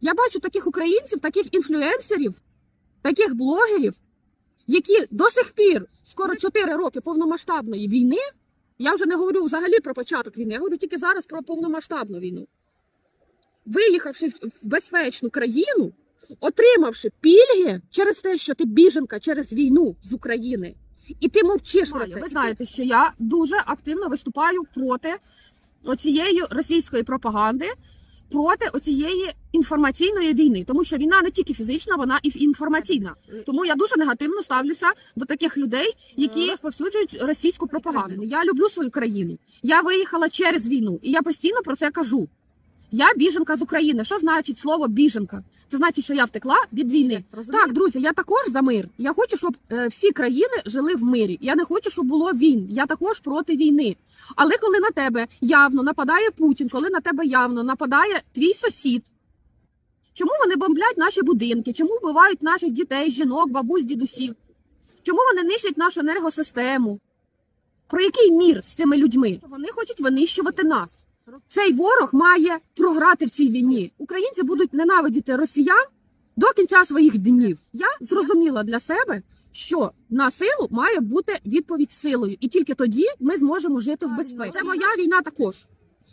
Я бачу таких українців, таких інфлюенсерів, таких блогерів, які до сих пір, скоро 4 роки повномасштабної війни. Я вже не говорю взагалі про початок війни, я говорю тільки зараз про повномасштабну війну. Виїхавши в безпечну країну, отримавши пільги через те, що ти біженка через війну з України, і ти мовчиш про це. Ви знаєте, що я дуже активно виступаю проти оцієї російської пропаганди, проти оцієї інформаційної війни, тому що війна не тільки фізична, вона і інформаційна. Тому я дуже негативно ставлюся до таких людей, які розповсюджують російську пропаганду. Я люблю свою країну. Я виїхала через війну, і я постійно про це кажу. Я біженка з України. Що значить слово біженка? Це значить, що я втекла від війни. Так, друзі, я також за мир. Я хочу, щоб е, всі країни жили в мирі. Я не хочу, щоб було війн. Я також проти війни. Але коли на тебе явно нападає Путін, коли на тебе явно нападає твій сусід, чому вони бомблять наші будинки? Чому вбивають наших дітей, жінок, бабусь, дідусів? Чому вони нищать нашу енергосистему? Про який мір з цими людьми? Вони хочуть винищувати нас. Цей ворог має програти в цій війні. Українці будуть ненавидіти росіян до кінця своїх днів. Я зрозуміла для себе, що на силу має бути відповідь силою, і тільки тоді ми зможемо жити в безпеці. Це моя війна також.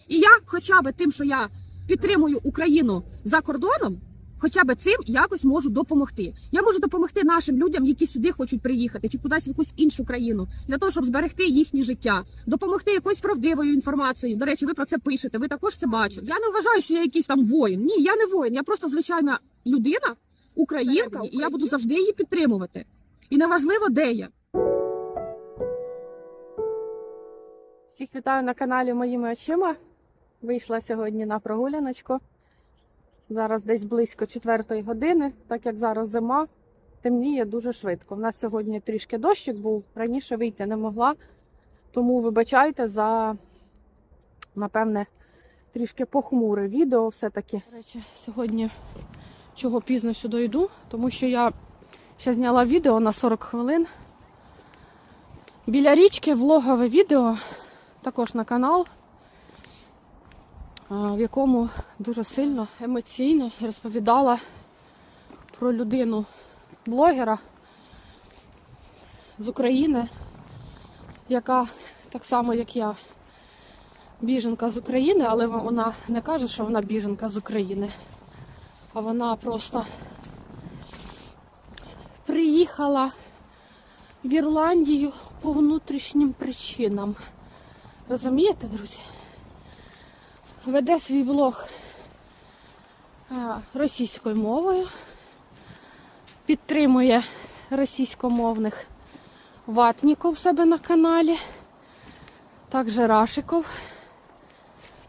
І я, хоча б тим, що я підтримую Україну за кордоном, хоча б цим якось можу допомогти. Я можу допомогти нашим людям, які сюди хочуть приїхати, чи кудись в якусь іншу країну, для того, щоб зберегти їхнє життя, допомогти якоюсь правдивою інформацією. До речі, ви про це пишете. Ви також це бачите. Я не вважаю, що я якийсь там воїн. Ні, я не воїн. Я просто звичайна людина, українка, і я буду завжди її підтримувати. І неважливо, де я. Всіх вітаю на каналі Моїми очима. Вийшла сьогодні на прогуляночку. Зараз десь близько 4 години, так як зараз зима, темніє дуже швидко. У нас сьогодні трішки дощик був, раніше вийти не могла. Тому вибачайте за, напевне, трішки похмуре відео все-таки. До речі, сьогодні чого пізно сюди йду, тому що я ще зняла відео на 40 хвилин. Біля річки влогове відео також на канал, в якому дуже сильно емоційно розповідала про людину блогера з України, яка так само, як я, біженка з України, але вона не каже, що вона біженка з України, а вона просто приїхала в Ірландію по внутрішнім причинам. Розумієте, друзі? Веде свій блог російською мовою, підтримує російськомовних ватніків в себе на каналі, також Рашиков.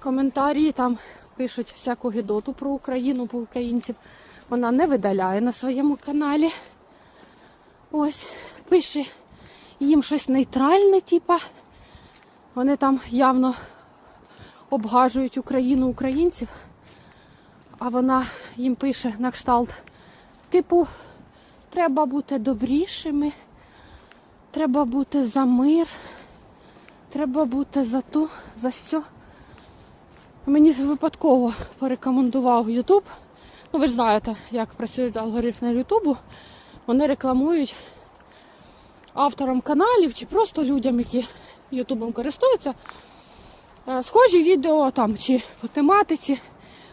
Коментарі там пишуть всяку гідоту про Україну, про українців. Вона не видаляє на своєму каналі. Ось, пише їм щось нейтральне, типа. Вони там явно обгажують Україну українців, а вона їм пише на кшталт, типу, треба бути добрішими, треба бути за мир, треба бути за то, за сьо. Мені випадково порекомендував Ютуб. Ну, ви ж знаєте, як працюють алгоритми Ютубу. Вони рекламують авторам каналів чи просто людям, які Ютубом користуються. Е, Схожі відео там чи по тематиці.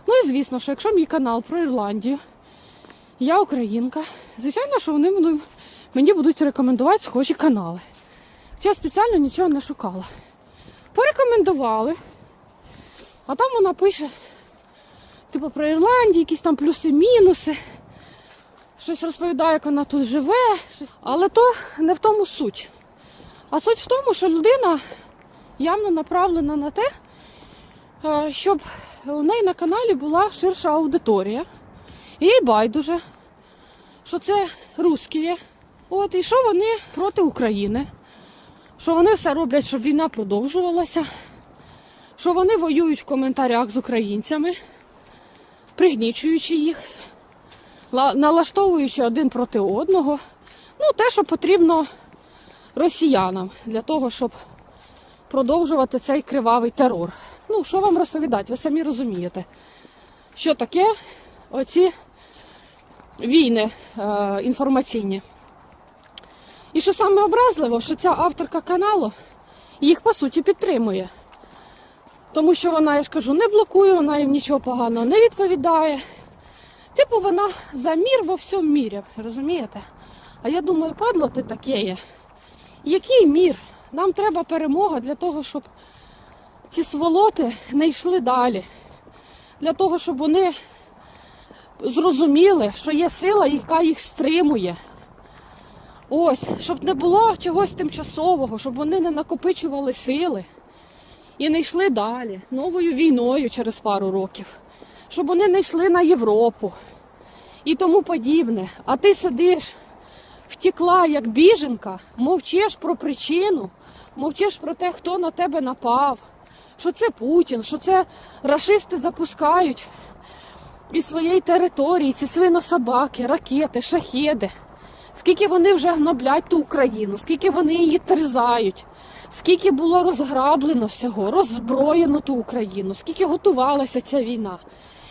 Ну і звісно, що якщо мій канал про Ірландію, я українка, звичайно, що вони мені- будуть рекомендувати схожі канали. Я спеціально нічого не шукала. Порекомендували. А там вона пише, типу, про Ірландію, якісь там плюси-мінуси. Щось розповідає, як вона тут живе. Щось. Але то не в тому суть. А суть в тому, що людина явно направлена на те, е, щоб у неї на каналі була ширша аудиторія. І їй байдуже, що це русські. От, і що вони проти України, що вони все роблять, щоб війна продовжувалася, що вони воюють в коментарях з українцями, пригнічуючи їх, налаштовуючи один проти одного. Ну, те, що потрібно росіянам для того, щоб продовжувати цей кривавий терор. Ну, що вам розповідати, ви самі розумієте, що таке оці війни е, інформаційні. І що саме образливо, що ця авторка каналу їх по суті підтримує. Тому що вона, я ж кажу, не блокує, вона їм нічого поганого не відповідає. Типу, вона за мір во всьому мірі, розумієте? А я думаю, падло ти таке є. Який мір? Нам треба перемога для того, щоб ці сволоти не йшли далі. Для того, щоб вони зрозуміли, що є сила, яка їх стримує. Ось, щоб не було чогось тимчасового, щоб вони не накопичували сили і не йшли далі новою війною через пару років, щоб вони не йшли на Європу і тому подібне. А ти сидиш, втекла як біженка, мовчиш про причину, мовчиш про те, хто на тебе напав, що це Путін, що це рашисти запускають із своєї території ці свинособаки, ракети, шахеди. Скільки вони вже гноблять ту Україну, скільки вони її терзають, скільки було розграблено всього, роззброєно ту Україну, скільки готувалася ця війна.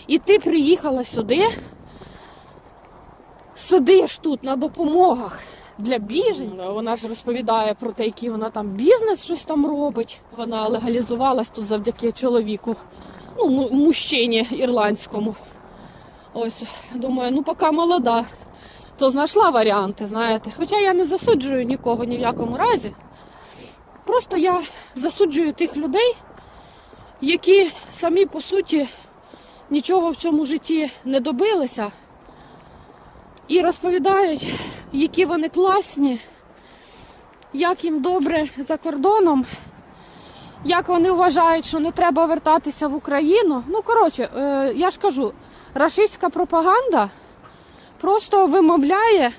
І ти приїхала сюди, сидиш тут на допомогах для біженців. Вона ж розповідає про те, який вона там бізнес щось там робить. Вона легалізувалась тут завдяки чоловіку, ну, мужчині ірландському. Ось, думаю, ну поки молода, то знайшла варіанти, знаєте. Хоча я не засуджую нікого ні в якому разі. Просто я засуджую тих людей, які самі по суті нічого в цьому житті не добилися і розповідають, які вони класні, як їм добре за кордоном, як вони вважають, що не треба вертатися в Україну. Ну, коротше, е, я ж кажу, рашистська пропаганда просто вимовляє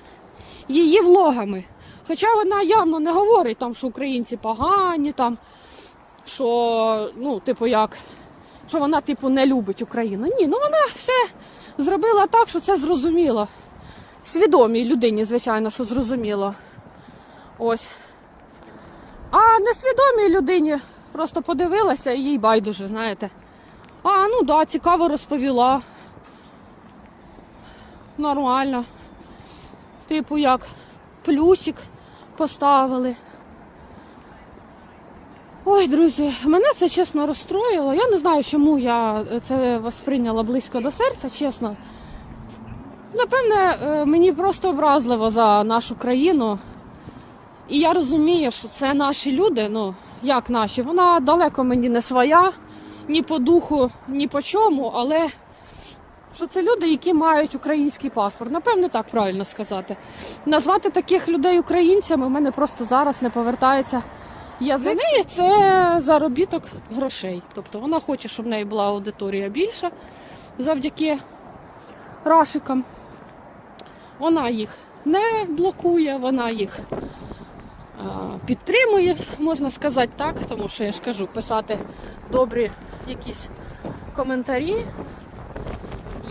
її влогами. Хоча вона явно не говорить там, що українці погані, там, що, ну, типу, як, що вона, типу, не любить Україну. Ні, ну вона все зробила так, що це зрозуміло. Свідомій людині, звичайно, що зрозуміло. Ось. А несвідомій людині просто подивилася і їй байдуже, знаєте. А, ну да, цікаво розповіла. Нормально. Типу як плюсик поставили. Ой, друзі, мене це чесно розстроїло. Я не знаю, чому я це восприйняла близько до серця, чесно. Напевне, е, мені просто образливо за нашу країну. І я розумію, що це наші люди, ну, як наші, вона далеко мені не своя, ні по духу, ні по чому, але що це люди, які мають український паспорт. Напевне, так правильно сказати. Назвати таких людей українцями в мене просто зараз не повертається. язик. За неї це заробіток грошей. Тобто вона хоче, щоб в неї була аудиторія більша завдяки рашикам. Вона їх не блокує, вона їх е, підтримує, можна сказати так, тому що я ж кажу, писати добрі якісь коментарі.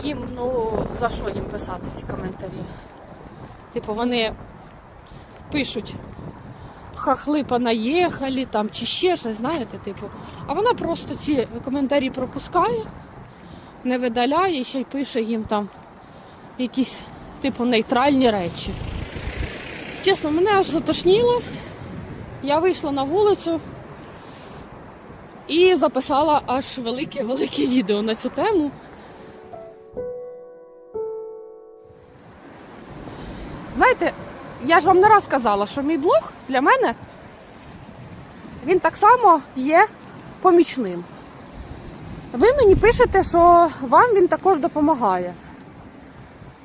Їм, ну, за що їм писати ці коментарі? Типу, вони пишуть хахли понаїхали там чи ще щось, знаєте, типу. А вона просто ці коментарі пропускає, не видаляє і ще й пише їм там якісь, типу, нейтральні речі. Чесно, мене аж затошніло. Я вийшла на вулицю і записала аж велике-велике відео на цю тему. Знаєте, я ж вам не раз казала, що мій блог для мене він так само є помічним. Ви мені пишете, що вам він також допомагає.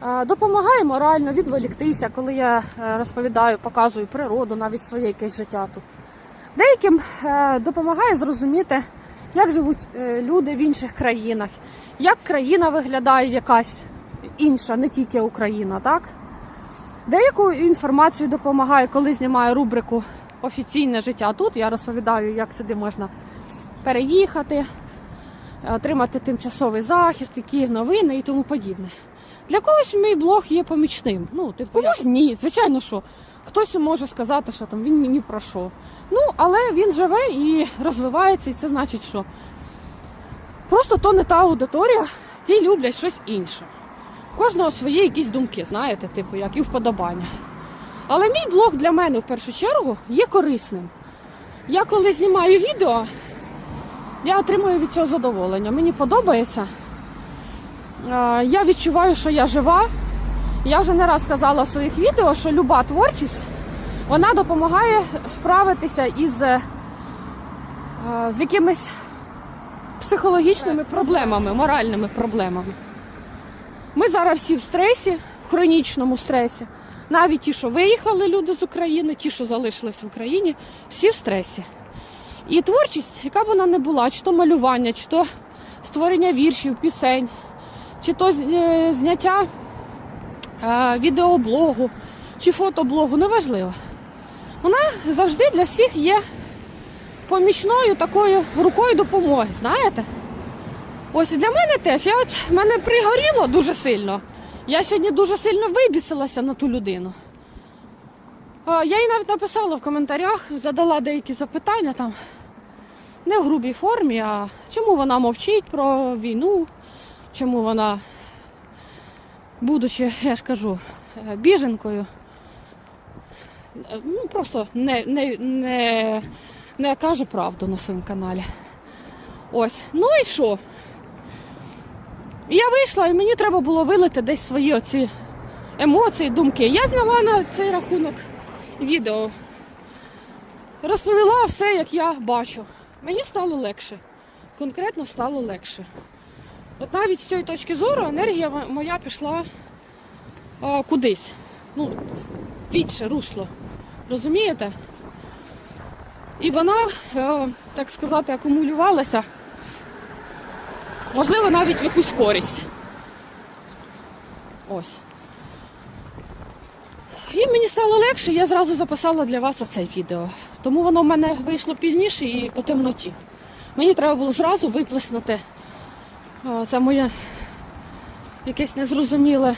Е, Допомагає морально відволіктися, коли я е, розповідаю, показую природу, навіть своє якесь життя тут. Деяким е, допомагає зрозуміти, як живуть люди в інших країнах, як країна виглядає якась інша, не тільки Україна, так? Деяку інформацію допомагає, коли знімаю рубрику Офіційне життя тут. Я розповідаю, як сюди можна переїхати, отримати тимчасовий захист, які новини і тому подібне. Для когось мій блог є помічним. Ну, типу, комусь ні, звичайно, що. Хтось може сказати, що там він мені про що. Ну, але він живе і розвивається, і це значить, що просто то не та аудиторія, ті люблять щось інше. кожного свої якісь думки, знаєте, типу, як і вподобання. Але мій блог для мене в першу чергу є корисним. Я коли знімаю відео, я отримую від цього задоволення. Мені подобається. Е, Я відчуваю, що я жива. Я вже не раз казала в своїх відео, що люба творчість вона допомагає справитися із е, з якимись психологічними проблемами, моральними проблемами. Ми зараз всі в стресі, в хронічному стресі. Навіть ті, що виїхали люди з України, ті, що залишились в Україні, всі в стресі. І творчість, яка б вона не була, чи то малювання, чи то створення віршів, пісень, чи то е, зняття відеоблогу, чи фотоблогу, неважливо. Вона завжди для всіх є помічною такою рукою допомоги, знаєте? Ось для мене теж. Я от мене пригоріло дуже сильно. Я сьогодні дуже сильно вибісилася на ту людину. Я їй навіть написала в коментарях, задала деякі запитання там. Не в грубій формі, а чому вона мовчить про війну, чому вона, будучи, я ж кажу, е, біженкою, е, ну, просто не, не, не, не каже правду на своєму каналі. Ось. Ну і що? Я вийшла, і мені треба було вилити десь свої оці емоції, думки. Я зняла на цей рахунок відео. Розповіла все, як я бачу. Мені стало легше. Конкретно стало легше. От навіть з цієї точки зору енергія моя пішла а, кудись. Ну, в інше русло. Розумієте? І вона, е, так сказати, акумулювалася. Можливо, навіть в якусь користь. Ось. І мені стало легше, я зразу записала для вас оце відео. Тому воно в мене вийшло пізніше і по темноті. Мені треба було зразу виплеснути це моє якесь незрозуміле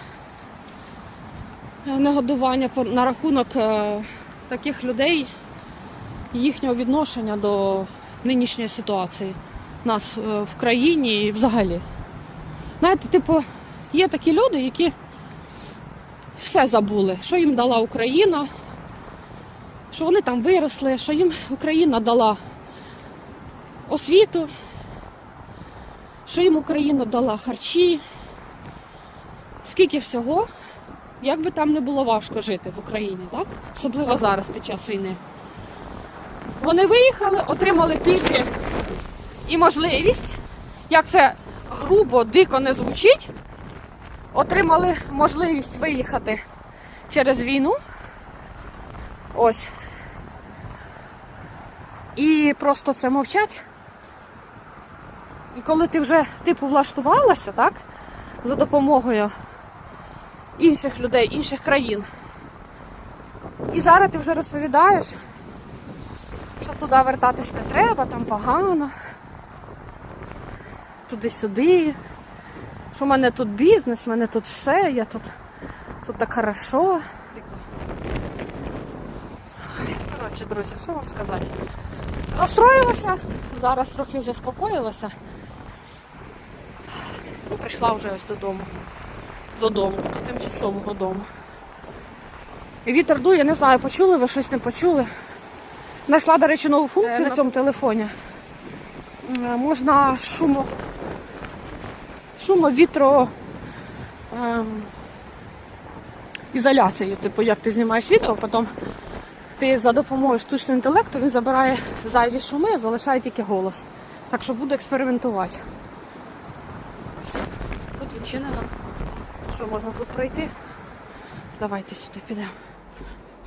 е, негодування на рахунок е, таких людей і їхнього відношення до нинішньої ситуації нас е, в країні і взагалі. Знаєте, типу, є такі люди, які все забули, що їм дала Україна, що вони там виросли, що їм Україна дала освіту, що їм Україна дала харчі. Скільки всього, як би там не було важко жити в Україні, так? Особливо зараз під час війни. Вони виїхали, отримали пільги і можливість, як це грубо, дико не звучить, отримали можливість виїхати через війну. Ось. І просто це мовчать. І коли ти вже типу влаштувалася, так, за допомогою інших людей, інших країн. І зараз ти вже розповідаєш, що туди вертатись не треба, там погано туди-сюди. Що в мене тут бізнес, в мене тут все, я тут, тут так хорошо. Коротше, друзі, що вам сказати? Розстроїлася, зараз трохи заспокоїлася. І прийшла вже ось додому. Додому, до тимчасового дому. І вітер дує, не знаю, почули ви щось не почули. Знайшла, до речі, нову функцію на цьому телефоні. Е, Можна шумо шумовітро ем, ізоляцією. Типу, як ти знімаєш відео, потім ти за допомогою штучного інтелекту він забирає зайві шуми, залишає тільки голос. Так що буду експериментувати. Ось. Відчинено. Що можна тут пройти? Давайте сюди підемо.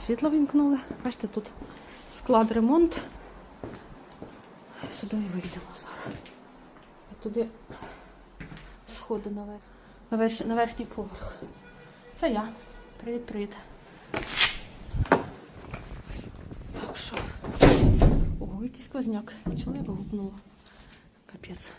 Світло вімкнули. Бачите, тут склад ремонт. Сюди і вийдемо зараз. І туди сходи наверх. На, верх, на верхній поверх. Це я. Привіт, привіт. Так що. Ого, який сквозняк. Чого я вигукнула? Капець.